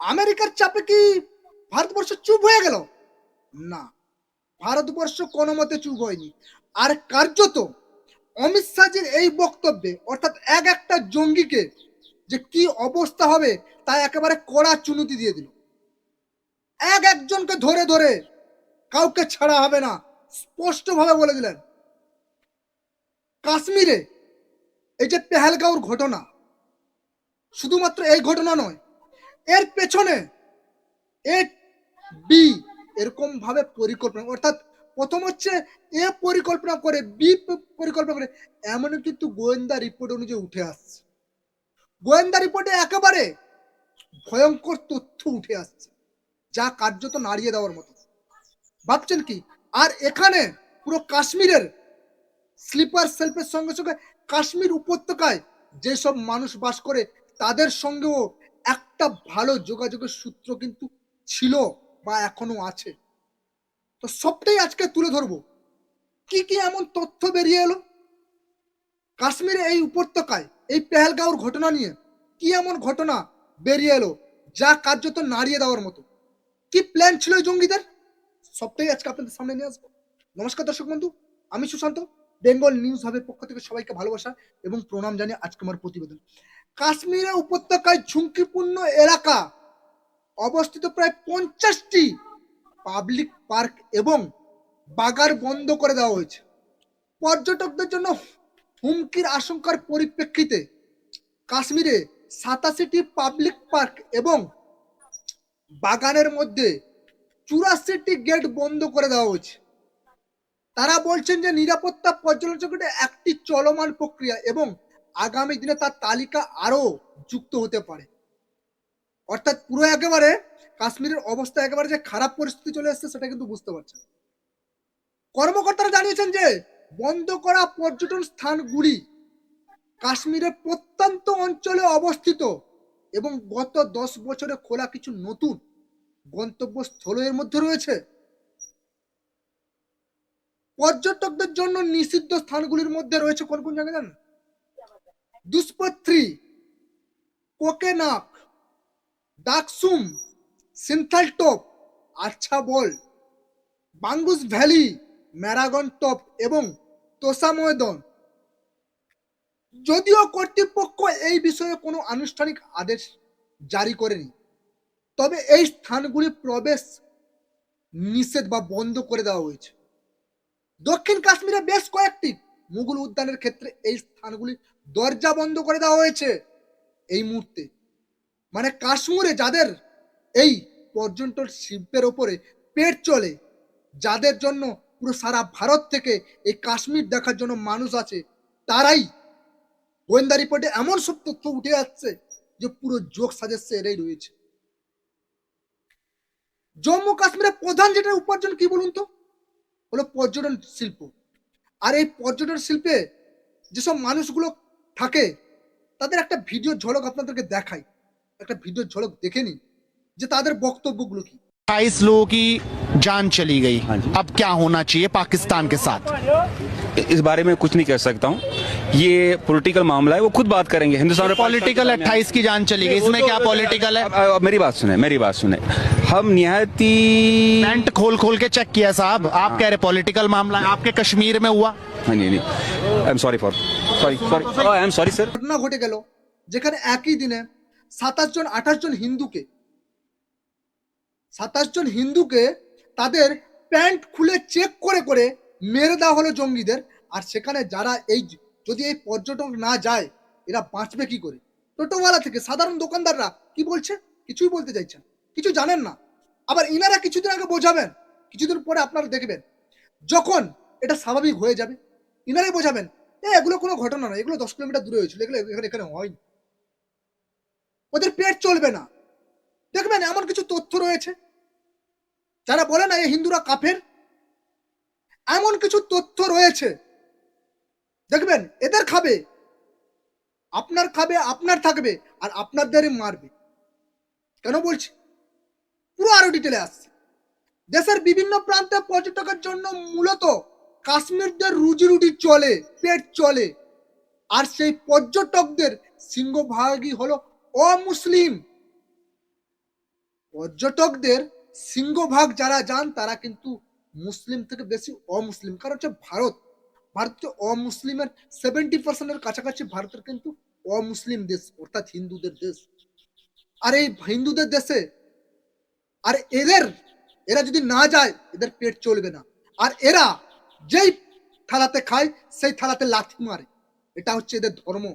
আমেরিকার চাপে কি ভারতবর্ষ চুপ হয়ে গেল? না, ভারতবর্ষ কোনো মতে চুপ হয়নি। আর কার্যত অমিত শাহজির এই বক্তব্যে, অর্থাৎ এক একটা জঙ্গিকে যে কি অবস্থা হবে, তা একেবারে কড়া চুনুতি দিয়ে দিল। এক একজনকে ধরে ধরে কাউকে ছাড়া হবে না, স্পষ্টভাবে বলে দিলেন। কাশ্মীরে এই যে পেহেলগাঁওর ঘটনা, শুধুমাত্র এই ঘটনা নয় এর পেছনে এ বি এরকম ভাবে পরিকল্পনা, অর্থাৎ প্রথম হচ্ছে এ পরিকল্পনা করে বি পরিকল্পনা করে এমন কিন্তু গোয়েন্দা রিপোর্ট অনুযায়ী উঠে আসছে। গোয়েন্দা রিপোর্টে একেবারে ভয়ঙ্কর তথ্য উঠে আসছে, যা কার্যত নাড়িয়ে দেওয়ার মতো। ভাবছেন কি? আর এখানে পুরো কাশ্মীরের স্লিপার সেলফের সঙ্গে সঙ্গে কাশ্মীর উপত্যকায় যেসব মানুষ বাস করে, তাদের সঙ্গেও একটা ভালো যোগাযোগের সূত্র কিন্তু ছিল বা এখনও আছে। তো সবটাই আজকে তুলে ধরবো। কি কি এমন তথ্য বেরিয়ে এলো? কাশ্মীরে এই উপত্যকায়, এই পেহেলগাঁওর ঘটনা নিয়ে কি এমন ঘটনা বেরিয়ে এলো যা কার্যত নাড়িয়ে দেওয়ার মতো? কি প্ল্যান ছিল জঙ্গিদের? সবটাই আজকে আপনাদের সামনে নিয়ে আসব। নমস্কার দর্শক বন্ধু, আমি সুশান্ত, বেঙ্গল নিউজ হাবের পক্ষ থেকে সবাইকে ভালোবাসা এবং প্রণাম জানিয়ে আজকে আমার প্রতিবেদন। কাশ্মীরের উপত্যকায় ঝুঁকিপূর্ণ এলাকা অবস্থিত প্রায় পঞ্চাশটি পাবলিক পার্ক এবং বাগার বন্ধ করে দেওয়া হয়েছে। পর্যটকদের জন্য হুমকির আশঙ্কার পরিপ্রেক্ষিতে কাশ্মীরে সাতাশিটি পাবলিক পার্ক এবং বাগানের মধ্যে চুরাশিটি গেট বন্ধ করে দেওয়া হয়েছে। তারা বলছেন যে নিরাপত্তা পর্যালোচকের একটি চলমান প্রক্রিয়া এবং আগামী দিনে তার তালিকা আরও যুক্ত হতে পারে। অর্থাৎ পুরো একেবারে কাশ্মীরের অবস্থা একেবারে যে খারাপ পরিস্থিতি চলে এসছে সেটা কিন্তু বুঝতে পারছেন। কর্মকর্তারা জানিয়েছেন যে, বন্ধ করা পর্যটন স্থানগুলি কাশ্মীরের প্রত্যন্ত অঞ্চলে অবস্থিত এবং গত দশ বছরে খোলা কিছু নতুন গন্তব্যস্থল এর মধ্যে রয়েছে। পর্যটকদের জন্য নিষিদ্ধ স্থানগুলির মধ্যে রয়েছে কোন কোন জায়গা জানেন? দুষ্পত্রি কোকেনাক, ডাকসুম, সিনথাল টপ আচ্ছা বল, বাঙ্গুস ভ্যালি, ম্যারাগন টপ এবং তোসা ময়দন যদিও কর্তৃপক্ষ এই বিষয়ে কোনো আনুষ্ঠানিক আদেশ জারি করেনি, তবে এই স্থানগুলি প্রবেশ নিষেধ বা বন্ধ করে দেওয়া হয়েছে। দক্ষিণ কাশ্মীরে বেশ কয়েকটি মুঘল উদ্যানের ক্ষেত্রে এই স্থানগুলি দরজা বন্ধ করে দেওয়া হয়েছে এই মুহূর্তে। মানে কাশ্মীরে যাদের এই পর্যটন শিল্পের ওপরে পেট চলে, যাদের জন্য পুরো সারা ভারত থেকে এই কাশ্মীর দেখার জন্য মানুষ আছে, তারাই গোয়েন্দা রিপোর্টে এমন সব তথ্য উঠে আসছে যে পুরো যোগ সাজেচ্ছে এরাই রয়েছে। জম্মু কাশ্মীরের প্রধান যেটা উপার্জন কি বলুন তো? হলো পর্যটন শিল্প। আর এই পর্যটন শিল্পে যেসব মানুষগুলো থাকে তাদের একটা ভিডিও ঝলক আপনাদেরকে দেখাই একটা ভিডিও ঝলক দেখে নিন যে তাদের বক্তব্যগুলো কি अट्ठाईस लोगों की जान चली गई हाँ जी। अब क्या होना चाहिए पाकिस्तान के साथ इस बारे में कुछ नहीं कह सकता हूँ ये पॉलिटिकल मामला है वो खुद बात करेंगे हिंदुस्तान में पॉलिटिकल पाकिस्तान में- 28 की जान चली गई वो इसमें तो- क्या पॉलिटिकल है अब- अब मेरी बात सुने मेरी बात सुने हम निहायती पेंट खोल खोल के चेक किया साहब आप कह रहे पॉलिटिकल मामला है आपके कश्मीर में हुआ हाँ नहीं नहीं I am sorry for sorry sorry I am sorry sir ঘটনা ঘটে গেল যেখানে একই দিনে সাতাশ জন আঠাশ জন হিন্দুকে সাতাশ জন হিন্দুকে তাদের প্যান্ট খুলে চেক করে করে মেরে দেওয়া হলো জঙ্গিদের আর সেখানে যারা এই যদি এই পর্যটক না যায়, এরা বাঁচবে কি করে? টোটোওয়ালা থেকে সাধারণ দোকানদাররা কি বলছে? কিছুই বলতে চাইছেন কিছু জানেন না। আবার ইনারা কিছুদিন আগে বোঝাবেন, কিছুদিন পরে আপনারা দেখবেন, যখন এটা স্বাভাবিক হয়ে যাবে, ইনারাই বোঝাবেন এগুলো কোনো ঘটনা নয়, এগুলো দশ কিলোমিটার দূরে হয়েছিল, এগুলো এখানে এখানে হয়নি। ওদের পেট চলবে না। দেখবেন এমন কিছু তথ্য রয়েছে। যারা বলে না এই হিন্দুরা কাফের? এমন কিছু তথ্য রয়েছে দেখবেন, এদের খাবে। আপনার খাবে, আপনার থাকবে, আর আপনার আপনাদেরই মারবে। কেন বলছি? পুরো আরও ডিটেলে আসছে। দেশের বিভিন্ন প্রান্তে পর্যটকের জন্য মূলত কাশ্মীরদের রুজি রুটি চলে, পেট চলে। আর সেই পর্যটকদের সিংহভাগই হলো অমুসলিম। পর্যটকদের সিংহভাগ যারা যান, তারা কিন্তু মুসলিম থেকে বেশি অমুসলিম। কারণ হচ্ছে ভারত। ভারত হচ্ছে অমুসলিমের সেভেন্টি পার্সেন্টের কাছাকাছি ভারতের কিন্তু অমুসলিম দেশ, অর্থাৎ হিন্দুদের দেশ। আর এই হিন্দুদের দেশে, আর এদের, এরা যদি না যায়, এদের পেট চলবে না। আর এরা যেই থালাতে খায়, সেই থালাতে লাথি মারে। এটা হচ্ছে এদের ধর্ম।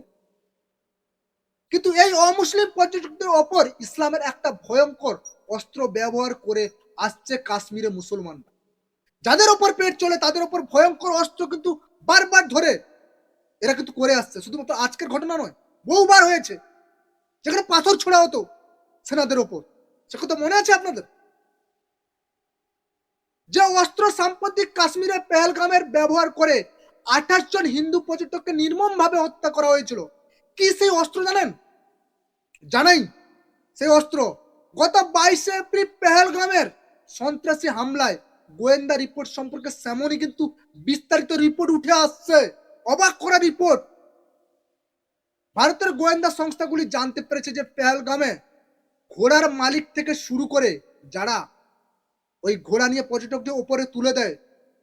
কিন্তু এই অমুসলিম পর্যটকদের ওপর ইসলামের একটা ভয়ঙ্কর অস্ত্র ব্যবহার করে আসছে কাশ্মীরে মুসলমানরা। যাদের ওপর পেট চলে, তাদের ওপর ভয়ঙ্কর অস্ত্র কিন্তু বারবার ধরে এরা কিন্তু করে আসছে। শুধুমাত্র আজকের ঘটনা নয়, বহুবার হয়েছে। যেখানে পাথর ছোড়া হতো সেনাদের ওপর। সে কথা মনে আছে আপনাদের? যে অস্ত্র সাম্প্রতিক কাশ্মীরে পেহেলগামের ব্যবহার করে আঠাশ জন হিন্দু পর্যটককে নির্মম ভাবে হত্যা করা হয়েছিল। কি সেই অস্ত্র জানেন? জানাই সেই অস্ত্র গত বাইশে এপ্রিল পেহেলগামের সন্ত্রাসী হামলায় গোয়েন্দা রিপোর্ট সম্পর্কে সেমনই কিন্তু বিস্তারিত রিপোর্ট উঠে আসছে। অবাক করা রিপোর্ট। ভারতের গোয়েন্দা সংস্থাগুলি জানতে পেরেছে যে পেহেলগামে ঘোড়ার মালিক থেকে শুরু করে যারা ওই ঘোড়া নিয়ে পর্যটকদের ওপরে তুলে দেয়,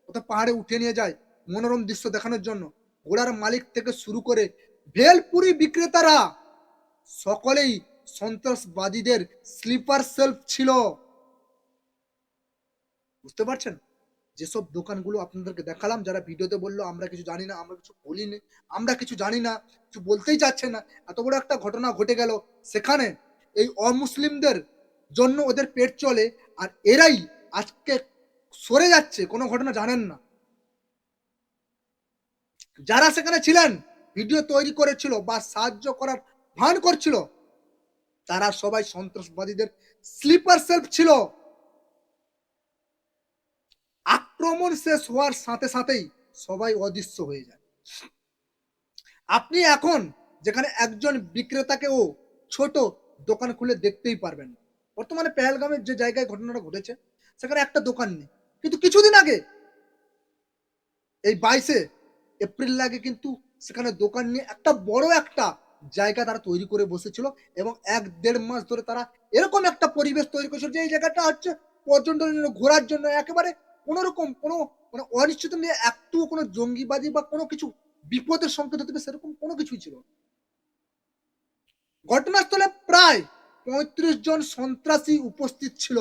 ওটা পাহাড়ে উঠে নিয়ে যায় মনোরম দৃশ্য দেখানোর জন্য, ঘোড়ার মালিক থেকে শুরু করে ভেলপুরি বিক্রেতারা সকলেই সন্ত্রাসবাদীদের স্লিপার সেলফ ছিল। বুঝতে পারছেন? যেসব দোকানগুলো আপনাদেরকে দেখালাম, যারা ভিডিওতে বলল, আমরা কিছু জানি না, আমরা কিছু বলিনি, আমরা কিছু জানি না, কিছু বলতেই চাচ্ছে না। এত বড় একটা ঘটনা ঘটে গেল সেখানে। এই অমুসলিমদের জন্য ওদের পেট চলে, আর এরাই আজকে সরে যাচ্ছে, কোনো ঘটনা জানেন না। যারা সেখানে ছিলেন, ভিডিও তৈরি করেছিল বা সাহায্য করার ভান করছিল, তারা সবাই সন্ত্রাসবাদীদের স্লিপার সেলফ ছিল। আক্রমণ শেষ হওয়ার সাথে সাথেই সবাই অদৃশ্য হয়ে যায় আপনি এখন যেখানে একজন বিক্রেতাকেও ছোট দোকান খুলে দেখতেই পারবেন না। বর্তমানে পেহেলগামের যে জায়গায় ঘটনাটা ঘটেছে, সেখানে একটা দোকান নেই কিন্তু কিছুদিন আগে, এই বাইশে এপ্রিল লাগে কিন্তু সেখানে দোকান নিয়ে একটা বড় একটা জায়গা তারা তৈরি করে বসেছিল এবং এক দেড় মাস ধরে তারা এরকম একটা পরিবেশ তৈরি করেছিল যে এই জায়গাটা হচ্ছে পর্যটন ঘোরার জন্য একেবারে কোনো রকম কোনো মানে অনিশ্চিত নিয়ে একটু কোনো জঙ্গিবাদী বা কোনো কিছু বিপদের সংকেত হতে সেরকম কোনো কিছুই ছিল। ঘটনাস্থলে প্রায় পঁয়ত্রিশ জন সন্ত্রাসী উপস্থিত ছিল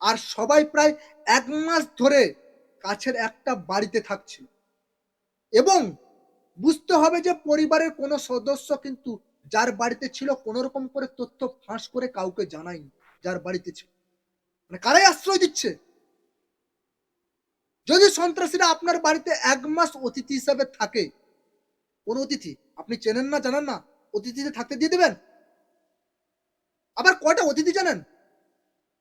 আর সবাই প্রায় এক মাস ধরে কাছের একটা বাড়িতে থাকছিল। এবং বুঝতে হবে যে পরিবারের কোনো সদস্য কিন্তু যার বাড়িতে ছিল কোনো রকম করে তথ্য ফাঁস করে কাউকে জানায়নি, যার বাড়িতে ছিল। মানে কারাই আশ্রয় দিচ্ছে? যদি সন্ত্রাসীরা আপনার বাড়িতে এক মাস অতিথি হিসাবে থাকে, কোন অতিথি, আপনি চেনেন না, জানেন না, অতিথিতে থাকতে দিয়ে দেবেন? আবার কয়টা অতিথি জানেন?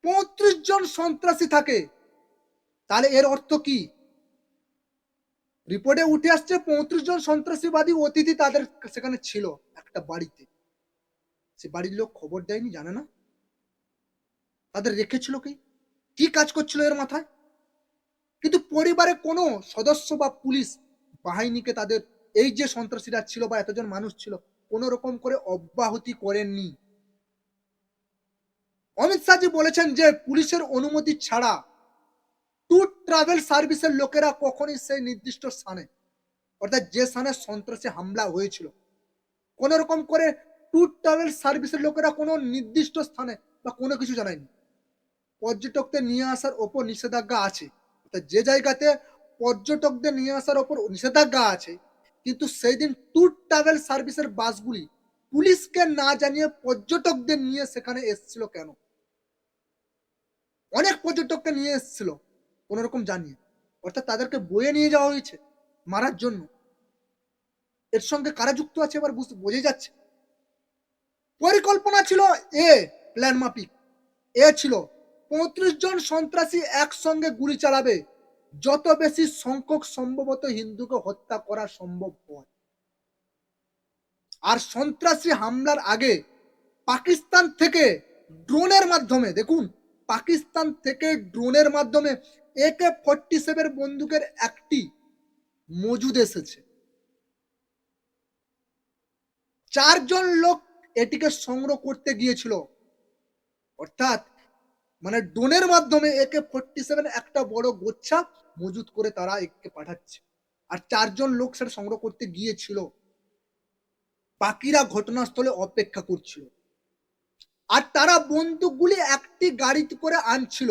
পঁয়ত্রিশ জন সন্ত্রাসী থাকে। তাহলে এর অর্থ কি? রিপোর্টে উঠে আসছে, পঁয়ত্রিশ জন সন্ত্রাসীবাদী অতিথি তাদের সেখানে ছিল একটা বাড়িতে। সে বাড়ির লোক খবর দেয়নি, জানে না। তাদের রেখেছিল কি? কি কাজ করছিল এর মাথায়? কিন্তু পরিবারে কোনো সদস্য বা পুলিশ বাহিনীকে তাদের এই যে সন্ত্রাসীরা ছিল বা এতজন মানুষ ছিল, কোনো রকম করে অব্যাহতি করেননি। অমিত শাহজি বলেছেন যে, পুলিশের অনুমতি ছাড়া ট্যুর ট্রাভেল সার্ভিসের লোকেরা কখনই সেই নির্দিষ্ট স্থানে, অর্থাৎ যে স্থানে সন্ত্রাসী হামলা হয়েছিল, কোন রকম করে ট্যুর ট্রাভেল সার্ভিসের লোকেরা কোনো নির্দিষ্ট স্থানে বা কোনো কিছু জানায়নি। পর্যটকদের নিয়ে আসার ওপর নিষেধাজ্ঞা আছে। অর্থাৎ যে জায়গাতে পর্যটকদের নিয়ে আসার ওপর নিষেধাজ্ঞা আছে, কিন্তু সেই দিন ট্যুর ট্রাভেল সার্ভিসের বাসগুলি পুলিশকে না জানিয়ে পর্যটকদের নিয়ে সেখানে এসেছিল কেন? অনেক পর্যটককে নিয়ে এসেছিল, কোন রকম জানিয়ে। অর্থাৎ তাদেরকে বয়ে নিয়ে যাওয়া হয়েছে মারার জন্য। এর সঙ্গে কারা যুক্ত আছে এবার বুঝতে বোঝা যাচ্ছে। পরিকল্পনা ছিল এ, প্ল্যান মাফিক। এ ছিল পঁয়ত্রিশ জন সন্ত্রাসী একসঙ্গে গুলি চালাবে। যত বেশি সংখ্যক সম্ভবত হিন্দুকে হত্যা করা সম্ভব হয়। আর সন্ত্রাসী হামলার আগে পাকিস্তান থেকে ড্রোনের মাধ্যমে, দেখুন, পাকিস্তান থেকে ড্রোনের মাধ্যমে একে ফর্টি সেভেন বন্দুকের একটি মজুদ এসেছে। চারজন লোক এটিকে সংগ্রহ করতে গিয়েছিল। অর্থাৎ মানে ডোনের মাধ্যমে একে ফোর্টি সেভেন একটা বড় গোচ্ছা মজুত করে তারা একে পাঠাচ্ছে। আর চারজন লোক সেটা সংগ্রহ করতে গিয়েছিল। বাকিরা ঘটনাস্থলে অপেক্ষা করছিল। আর তারা বন্দুকগুলি একটি গাড়িতে করে আনছিল,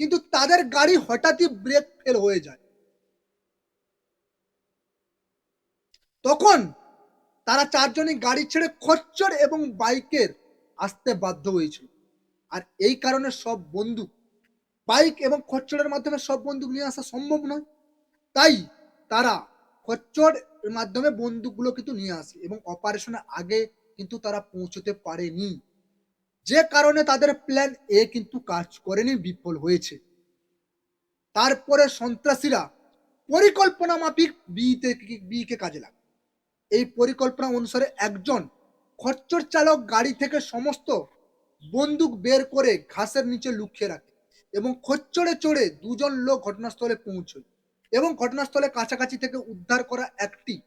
কিন্তু তাদের গাড়ি হঠাৎই ব্রেক ফেল হয়ে যায়। তখন তারা চারজনই গাড়ি ছেড়ে খচ্চর এবং বাইকের আসতে বাধ্য হয়েছিল। আর এই কারণে সব বন্দুক, বাইক এবং খচ্চরের মাধ্যমে সব বন্দুক নিয়ে আসা সম্ভব নয়। তাই তারা খচ্চর মাধ্যমে বন্দুকগুলো কিন্তু নিয়ে আসে এবং অপারেশনের আগে কিন্তু তারা পৌঁছতে পারেনি। যে কারণে তাদের প্ল্যান এ কিন্তু কাজ করেনি, বিফল হয়েছে। তারপরে সন্ত্রাসীরা পরিকল্পনা মাফিক বিতে বি কে কাজে লাগে এই পরিকল্পনা অনুসারে একজন খচ্চর চালক গাড়ি থেকে সমস্ত বন্দুক বের করে ঘাসের নিচে লুকিয়ে রাখে এবং খচ্চরে চড়ে দুজন লোক ঘটনাস্থলে পৌঁছয় এবং ঘটনাস্থলে কাছাকাছি থেকে উদ্ধার করা একটি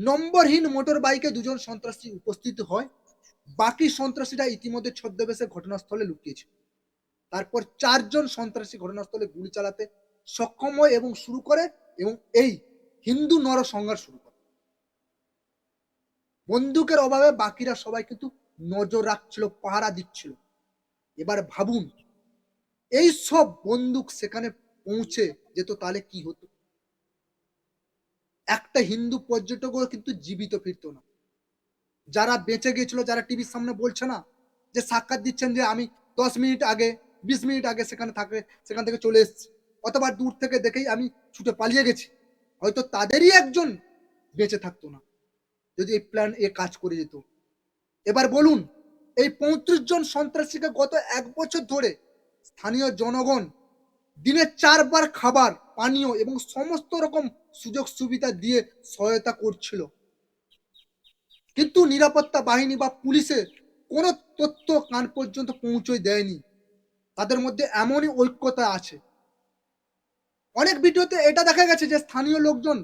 নম্বরহীন মোটর বাইকে দুজন সন্ত্রাসী উপস্থিত হয়। বাকি সন্ত্রাসীরা ইতিমধ্যে ছদ্মবেশে ঘটনাস্থলে লুকিয়েছে। তারপর চারজন সন্ত্রাসী ঘটনাস্থলে গুলি চালাতে সক্ষম হয় এবং শুরু করে এবং এই হিন্দু নর নরসংহার শুরু করে। বন্দুকের অভাবে বাকিরা সবাই কিন্তু নজর রাখছিল, পাহারা দিচ্ছিল। এবার ভাবুন, এই সব বন্দুক সেখানে পৌঁছে যেত তাহলে কি হতো? একটা হিন্দু পর্যটকও কিন্তু জীবিত ফিরতো না। যারা বেঁচে গিয়েছিল যারা টিভির সামনে বলছে না, যে সাক্ষাৎ দিচ্ছেন যে আমি দশ মিনিট আগে, বিশ মিনিট আগে সেখানে থাকে, সেখান থেকে চলে এসেছি। অথবা দূর থেকে দেখেই আমি ছুটে পালিয়ে গেছি। হয়তো তাদেরই একজন বেঁচে থাকতো না। যদি এই প্ল্যান এ কাজ করে যেত। এবার বলুন, এই পঁয়ত্রিশ জন সন্ত্রাসীকে গত এক বছর ধরে স্থানীয় জনগণ দিনে চারবার খাবার, পানীয় এবং সমস্ত রকম সুযোগ সুবিধা দিয়ে সহায়তা করছিল। কিন্তু নিরাপত্তা বাহিনী বা পুলিশের কোনো তথ্য কান পর্যন্ত পৌঁছই দেয়নি। তাদের মধ্যে এমনই ঐক্যতা আছে। অনেক ভিডিওতে এটা দেখা গেছে যে স্থানীয় লোকজন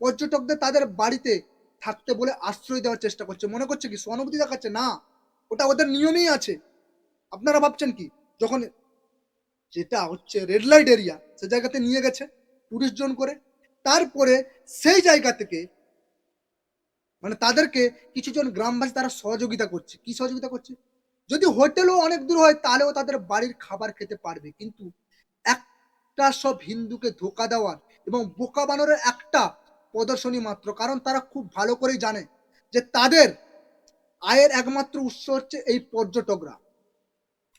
পর্যটকদের তাদের বাড়িতে থাকতে বলে আশ্রয় দেওয়ার চেষ্টা করছে। মনে করছে কি, সহানুভূতি দেখাচ্ছে? না, ওটা ওদের নিয়মেই আছে। আপনারা ভাবছেন কি, যখন যেটা হচ্ছে রেড লাইট এরিয়া সে জায়গাতে নিয়ে গেছে টুরিস্ট জন করে, তারপরে সেই জায়গা থেকে মানে তাদেরকে কিছুজন গ্রামবাসী তারা সহযোগিতা করছে। কি সহযোগিতা করছে? যদি হোটেলও অনেক দূর হয়, তাহলেও তাদের বাড়ির খাবার খেতে পারবে। কিন্তু একটা সব হিন্দুকে ধোকা দেওয়ার এবং বোকা বানরের একটা প্রদর্শনী মাত্র। কারণ তারা খুব ভালো করেই জানে যে তাদের আয়ের একমাত্র উৎস হচ্ছে এই পর্যটকরা।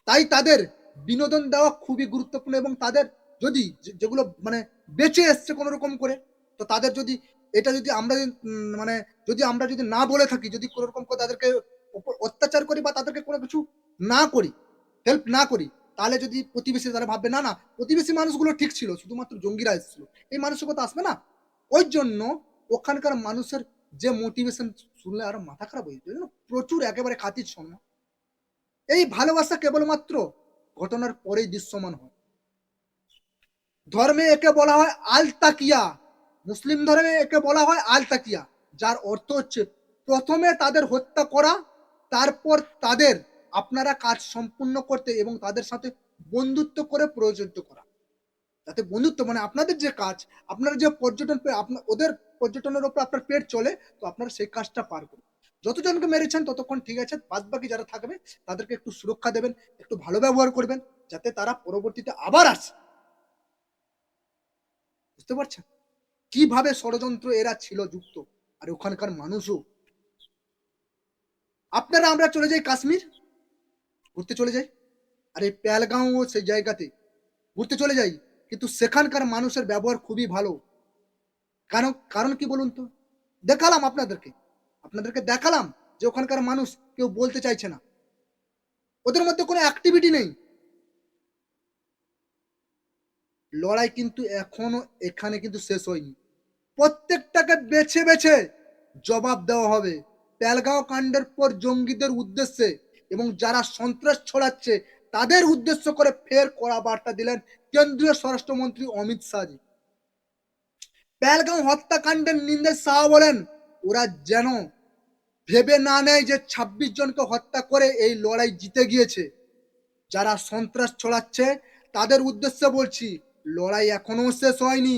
তাই তাদের বিনোদন দেওয়া খুবই গুরুত্বপূর্ণ এবং তাদের যদি যেগুলো মানে বেঁচে এসছে কোনো রকম করে, তো তাদের যদি এটা যদি আমরা মানে যদি আমরা যদি না বলে থাকি, যদি কোনো রকম করে তাদেরকে অত্যাচার করি বা তাদেরকে কোনো কিছু না করি হেল্প না করি, তাহলে যদি প্রতিবেশী তারা ভাববে, না না, প্রতিবেশী মানুষগুলো ঠিক ছিল, শুধুমাত্র জঙ্গিরা এসেছিল। এই মানসিকতা আসবে না? ওই জন্য ওখানকার মানুষের যে মোটিভেশন শুনলে আরও মাথা খারাপ হয়ে যাবে প্রচুর একেবারে খাতির সম্মান এই ভালোবাসা কেবলমাত্র ঘটনার পরেই দৃশ্যমান হয়। ধর্মে একে বলা হয় আল তাকিয়া মুসলিম ধর্মে একে বলা হয় আল তাকিয়া যার অর্থ হচ্ছে প্রথমে তাদের হত্যা করা, তারপর তাদের আপনারা কাজ সম্পূর্ণ করতে এবং তাদের সাথে বন্ধুত্ব করে প্রয়োজিত করা। যাতে বন্ধুত্ব মানে আপনাদের যে কাজ, আপনারা যে পর্যটন আপনার ওদের পর্যটনের উপর আপনার পেট চলে, তো আপনারা সেই কাজটা পার করুন। যতজনকে মেরেছেন, ততক্ষণ ঠিক আছে বাদ বাকি যারা থাকবে, তাদেরকে একটু সুরক্ষা দেবেন, একটু ভালো ব্যবহার করবেন, যাতে তারা পরবর্তীতে আবার আসে। বুঝতে পারছেন? কীভাবে ষড়যন্ত্র এরা ছিল যুক্ত, আর ওখানকার মানুষও? আপনারা, আমরা চলে যাই কাশ্মীর? ঘুরতে চলে যাই? আর এই প্যালগাঁও সেই জায়গাতে। ঘুরতে চলে যাই? কিন্তু সেখানকার মানুষের ব্যবহার খুবই ভালো। কারণ কারণ কি বলুন তো? দেখালাম আপনাদেরকে। আপনাদেরকে দেখালাম যে ওখানকার মানুষ কেউ বলতে চাইছে না। ওদের মধ্যে কোনো অ্যাক্টিভিটি নেই। লড়াই কিন্তু এখনও এখানে কিন্তু শেষ হয়নি। প্রত্যেকটাকে বেছে বেছে জবাব দেওয়া হবে। পেলগাঁও কাণ্ডের পর জঙ্গিদের উদ্দেশ্যে এবং যারা সন্ত্রাস ছড়াচ্ছে তাদের উদ্দেশ্য করে ফের কড়া বার্তা দিলেন কেন্দ্রীয় স্বরাষ্ট্রমন্ত্রী অমিত শাহজি। পেলগাঁও হত্যাকাণ্ডের নিন্দে শাহ বলেন, ওরা যেন ভেবে না নেয় যে ২৬ জনকে হত্যা করে এই লড়াই জিতে গিয়েছে। যারা সন্ত্রাস ছড়াচ্ছে, তাদের উদ্দেশ্যে বলছি, লড়াই এখনও শেষ হয়নি।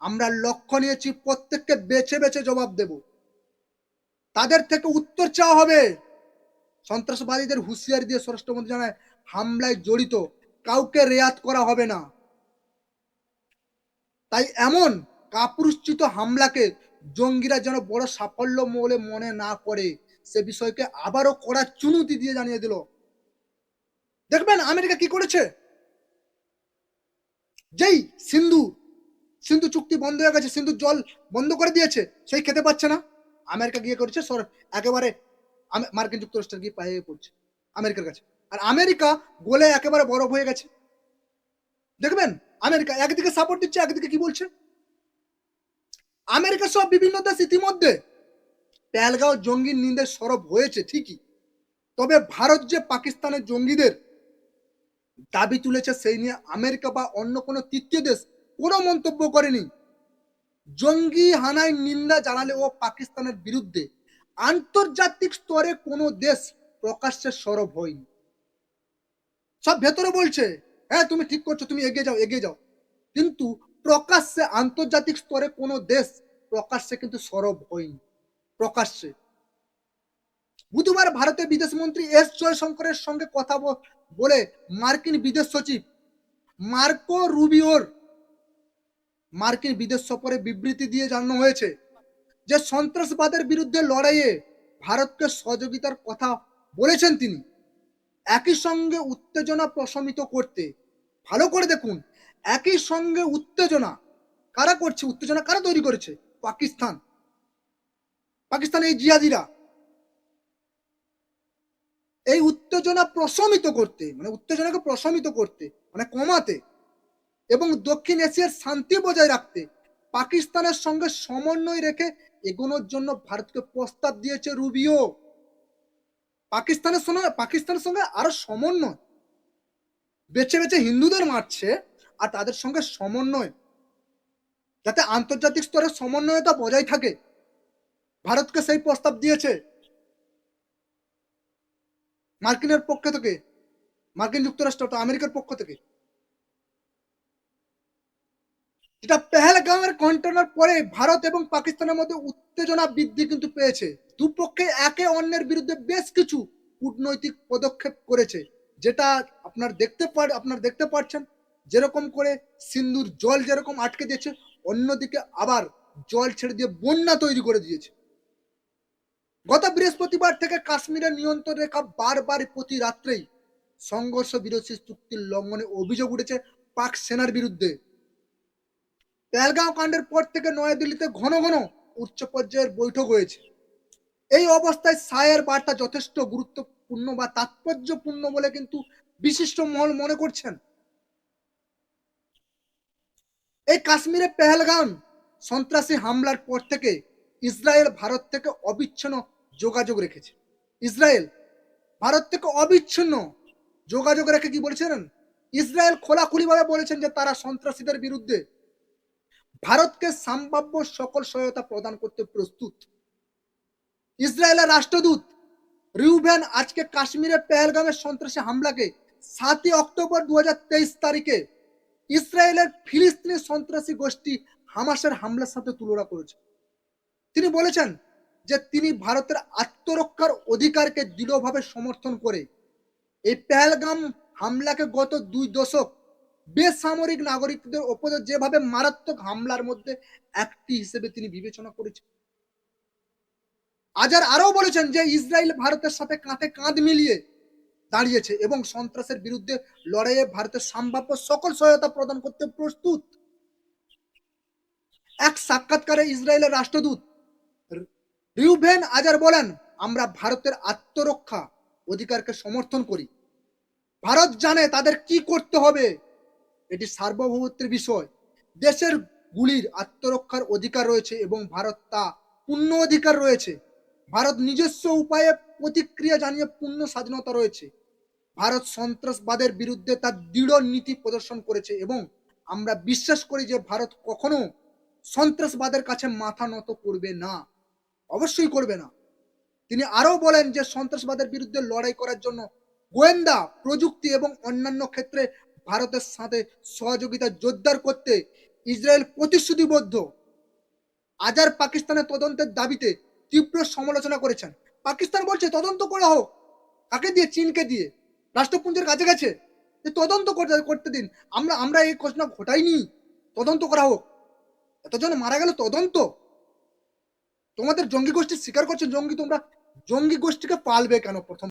আমরা লক্ষ্য নিয়েছি, প্রত্যেককে বেছে বেছে জবাব দেব। তাদের থেকে উত্তর চাওয়া হবে। সন্ত্রাসবাদীদের হুঁশিয়ারি দিয়ে স্বরাষ্ট্রমন্ত্রী জানায়, হামলায় জড়িত, কাউকে রেয়াত করা হবে না। তাই এমন কাপুরুষচিত হামলাকে জঙ্গিরা যেন বড় সাফল্য বলে মনে না করে, সে বিষয়কে আবারও কড়া চুনতি দিয়ে জানিয়ে দিল। দেখবেন আমেরিকা কি করেছে? যেই সিন্ধু সিন্ধু চুক্তি বন্ধ হয়ে গেছে সিন্ধু জল বন্ধ করে দিয়েছে, সেই খেতে পাচ্ছে না। আমেরিকা গিয়ে করেছে একেবারে মার্কিন যুক্তরাষ্ট্রের গিয়ে পায়ে পড়ছে, আমেরিকার কাছে। আর আমেরিকা গোলে একেবারে বরফ হয়ে গেছে। দেখবেন, আমেরিকা একদিকে সাপোর্ট দিচ্ছে, একদিকে কি বলছে? আমেরিকা সব বিভিন্ন দেশ ইতিমধ্যে পেলগাঁও জঙ্গির নিন্দে সরব হয়েছে, ঠিকই। তবে ভারত যে পাকিস্তানের জঙ্গিদের দাবি তুলেছে, সেই নিয়ে আমেরিকা বা অন্য কোনো তৃতীয় দেশ কোনো মন্তব্য করেনি। জঙ্গি হানায় নিন্দা জানালে ও পাকিস্তানের বিরুদ্ধে আন্তর্জাতিক স্তরে কোনো দেশ প্রকাশ্যে সরব হয়নি। সব ভেতরে বলছে হ্যাঁ তুমি ঠিক করছ, তুমি এগিয়ে যাও এগিয়ে যাও। কিন্তু প্রকাশ্যে, আন্তর্জাতিক স্তরে কোনো দেশ প্রকাশ্যে কিন্তু সরব হয়নি। প্রকাশ্যে। বুধবার ভারতের বিদেশ মন্ত্রী এস জয়শঙ্করের সঙ্গে কথা বলে মার্কিন বিদেশ সচিব মার্কো রুবিওর, মার্কিন বিদেশ সফরে বিবৃতি দিয়ে জানানো হয়েছে যে সন্ত্রাসবাদের বিরুদ্ধে লড়াইয়ে ভারতকে সহযোগিতার কথা বলেছেন তিনি, একই সঙ্গে উত্তেজনা প্রশমিত করতে। ভালো করে দেখুন, একই সঙ্গে উত্তেজনা কারা করছে? উত্তেজনা কারা তৈরি করেছে? পাকিস্তান। পাকিস্তান এই জিয়াদিরা। এই উত্তেজনা প্রশমিত করতে মানে উত্তেজনাকে প্রশমিত করতে মানে কমাতে এবং দক্ষিণ এশিয়ার শান্তি বজায় রাখতে পাকিস্তানের সঙ্গে সমন্বয় রেখে এগোনোর জন্য ভারতকে প্রস্তাব দিয়েছে রুবিও। পাকিস্তানের সঙ্গে পাকিস্তানের সঙ্গে আরও সমন্বয়। বেছে বেছে হিন্দুদের মারছে আর তাদের সঙ্গে সমন্বয়। যাতে আন্তর্জাতিক স্তরে সমন্বয়তা বজায় থাকে। ভারতকে সেই প্রস্তাব দিয়েছে। মার্কিনের পক্ষ থেকে। মার্কিন যুক্তরাষ্ট্র আমেরিকার পক্ষ থেকে। যেটা পেহেলগাঁওয়ের কন্টেনার পরে ভারত এবং পাকিস্তানের মধ্যে উত্তেজনা বৃদ্ধি কিন্তু পেয়েছে। দুপক্ষে একে অন্যের বিরুদ্ধে বেশ কিছু কূটনৈতিক পদক্ষেপ করেছে, যেটা আপনার দেখতে পার, আপনার দেখতে পাচ্ছেন যেরকম করে সিন্ধুর জল যেরকম আটকে দিয়েছে, অন্যদিকে আবার জল ছেড়ে দিয়ে বন্যা তৈরি করে দিয়েছে। গত বৃহস্পতিবার থেকে কাশ্মীরের নিয়ন্ত্রণ রেখা বারবার প্রতি রাত্রেই সংঘর্ষ বিরোধী চুক্তির লঙ্ঘনে অভিযোগ উঠেছে পাক সেনার বিরুদ্ধে। পেলগাঁও কাণ্ডের পর থেকে নয়াদিল্লিতে ঘন ঘন উচ্চ পর্যায়ের বৈঠক হয়েছে। এই অবস্থায় সায়ের বার্তা যথেষ্ট গুরুত্বপূর্ণ বা তাৎপর্যপূর্ণ বলে কিন্তু বিশিষ্ট মহল মনে করছেন। এই কাশ্মীরে পেহেলগাম সন্ত্রাসী হামলার পর থেকে ইসরায়েল ভারত থেকে অবিচ্ছিন্ন যোগাযোগ রেখেছে। ইসরায়েল ভারত থেকে অবিচ্ছিন্ন যোগাযোগ রেখে কি বলেছেন? ইসরায়েল খোলাখুলি ভাবে বলেছেন যে তারা সন্ত্রাসীদের বিরুদ্ধে ভারতকে সম্ভাব্য সকল সহায়তা প্রদান করতে প্রস্তুত। ইসরায়েলের রাষ্ট্রদূত রিউভেন আজকে কাশ্মীরে পেহেলগামের সন্ত্রাসী হামলাকে সাতই অক্টোবর দু তারিখে ইসরায়েলের ফিলিস্তিনি সন্ত্রাসী গোষ্ঠী হামাসের হামলার সাথে তুলনা করেছে। তিনি বলেছেন যে তিনি ভারতের আত্মরক্ষার অধিকারকে দৃঢ়ভাবে সমর্থন করে এই পেহেলগাম হামলাকে গত দুই দশক বেসামরিক নাগরিকদের ওপরে যেভাবে মারাত্মক হামলার মধ্যে একটি হিসেবে তিনি বিবেচনা করেছেন। আজার আরও বলেছেন যে ইসরায়েল ভারতের সাথে কাঁধে কাঁধ মিলিয়ে দাঁড়িয়েছে এবং সন্ত্রাসের বিরুদ্ধে লড়াইয়ে ভারতের সম্ভাব্য সকল সহায়তা প্রদান করতে প্রস্তুত। এক সাক্ষাৎকারে ইসরায়েলের রাষ্ট্রদূত রিউভেন আজার বলেন, আমরা ভারতের আত্মরক্ষা অধিকারকে সমর্থন করি। ভারত জানে তাদের কি করতে হবে এটি সার্বভৌমত্বের বিষয়। দেশের গুলির আত্মরক্ষার অধিকার রয়েছে এবং ভারত তা পূর্ণ অধিকার রয়েছে। ভারত নিজস্ব উপায়ে প্রতিক্রিয়া জানিয়ে পূর্ণ স্বাধীনতা রয়েছে। ভারত সন্ত্রাসবাদের বিরুদ্ধে তার দৃঢ় নীতি প্রদর্শন করেছে এবং আমরা বিশ্বাস করি যে ভারত কখনো সন্ত্রাসবাদের কাছে মাথা নত করবে না। অবশ্যই করবে না। তিনি আরও বলেন যে সন্ত্রাসবাদের বিরুদ্ধে লড়াই করার জন্য গোয়েন্দা, প্রযুক্তি এবং অন্যান্য ক্ষেত্রে ভারতের সাথে সহযোগিতা জোরদার করতে ইসরায়েল প্রতিশ্রুতিবদ্ধ। আজার পাকিস্তানের তদন্তের দাবিতে তীব্র সমালোচনা করেছেন। পাকিস্তান বলছে, তদন্ত করা হোক। কাকে দিয়ে? চীনকে দিয়ে। রাষ্ট্রপুঞ্জের কাছে গেছে। যে তদন্ত করতে দিন। আমরা আমরা এই ঘটনা ঘটাইনি। তদন্ত করা হোক। এতজন মারা গেল তদন্ত। তোমাদের জঙ্গি গোষ্ঠী স্বীকার করছেন জঙ্গি, তোমরা জঙ্গি গোষ্ঠীকে পালবে কেন প্রথম?